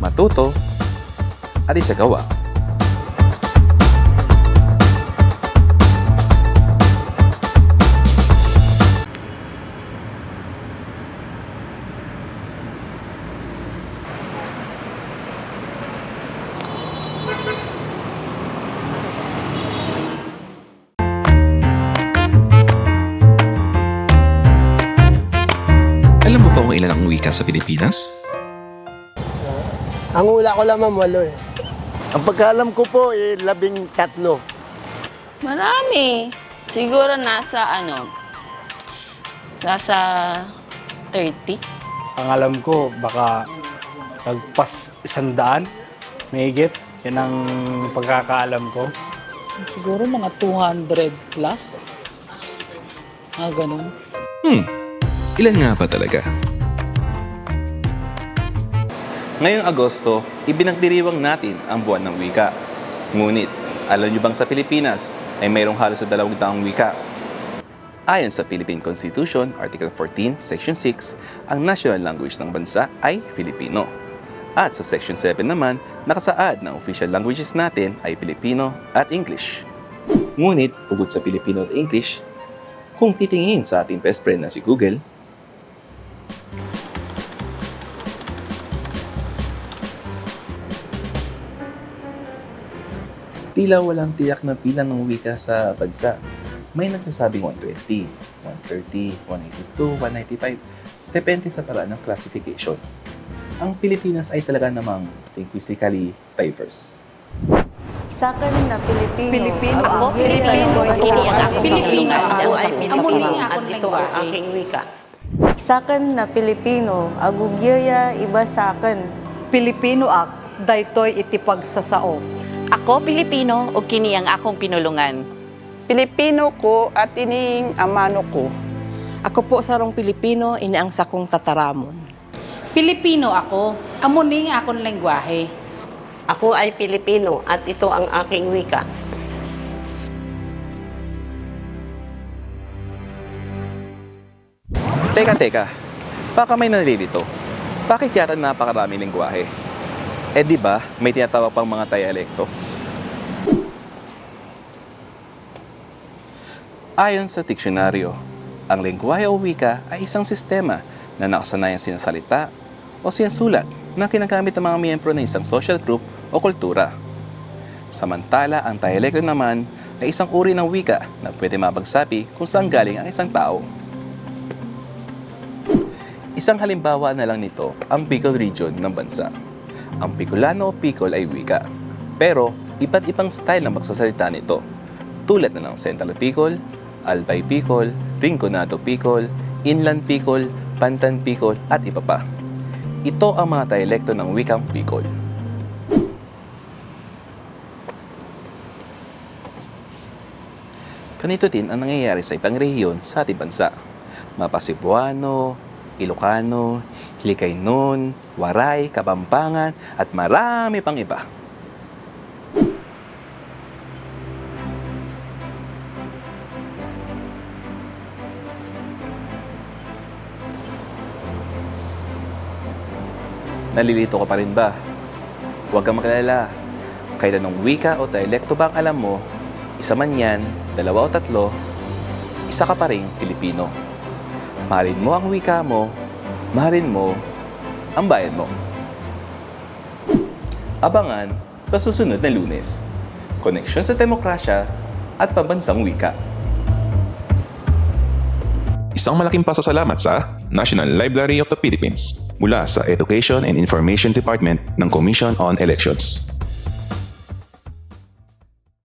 matuto, at isagawa. Alam mo ba kung ilan ang wika sa Pilipinas? Ang hula ko lang ma'am, walo eh. Ang pagkaalam ko po, eh, labing tatlo. Marami. Siguro nasa ano, nasa 30. Ang alam ko, baka lagpas isang daan, mahigit. Yan ang pagkakaalam ko. Siguro mga 200 plus. Ah, ganun. Hmm, ilan nga ba talaga? Ngayong Agosto, ibinagdiriwang natin ang buwan ng wika. Ngunit, alam niyo bang sa Pilipinas ay mayroong halos sa dalawang daang wika? Ayon sa Philippine Constitution, Article 14, Section 6, ang national language ng bansa ay Filipino. At sa Section 7 naman, nakasaad na official languages natin ay Filipino at English. Ngunit, bukod sa Filipino at English, kung titingin sa ating best friend na si Google, tila walang tiyak na bilang ng wika sa bansa. May nagsasabing 120, 130, 182, 195. Depende sa paraan ng classification. Ang Pilipinas ay talaga namang linguistically diverse. Sa akin na Pilipino. Pilipino Ako, ako. Pilipino. Pilipino ako. Pilipino. Ako ay Pilipino. Pilipino. At ito ang aking wika. Sa akin na Pilipino. Agugyoya iba sa akin. Pilipino ak, daytoy itipag sa sao. Ako Pilipino o kini ang akong pinulungan. Pilipino ko at ining amano ko. Ako po sarong Pilipino, ini ang sakong tataramon. Pilipino ako. Amo ning akong lengguwahe. Ako ay Pilipino at ito ang aking wika. Teka, teka. Baka may nalilito. Bakit yata napakaraming lingwahe? Eh di ba, may tinatawag pang mga dialekto? Ayon sa diksyonaryo, ang lengguwahe o wika ay isang sistema na nakasanayang sinasalita o sinasulat na kinagamit ng mga miyembro ng isang social group o kultura. Samantala, ang dialekto naman ay isang uri ng wika na pwede mabagsabi kung saan galing ang isang tao. Isang halimbawa na lang nito ang Bicol region ng bansa. Ang Bicolano o Bicol ay wika. Pero iba't ibang style ng magsasalita nito. Tulad na ng Central Bicol, Albay Bicol, Rinconado Bicol, Inland Bicol, Pantan Bicol at iba pa. Ito ang mga dialekto ng wikang Bicol. Ganito din ang nangyayari sa ibang rehiyon sa ating bansa. Mapa Cebuano, Ilocano, Hiligaynon, Waray, Kabampangan, at marami pang iba. Nalilito ka pa rin ba? Huwag kang makalala. Kahit anong wika o dialekto ba ang alam mo, isa man yan, dalawa o tatlo, isa ka pa rin Pilipino. Mahalin mo ang wika mo, mahalin mo ang bayan mo. Abangan sa susunod na lunes. Koneksyon sa demokrasya at pambansang wika. Isang malaking pasasalamat sa National Library of the Philippines mula sa Education and Information Department ng Commission on Elections.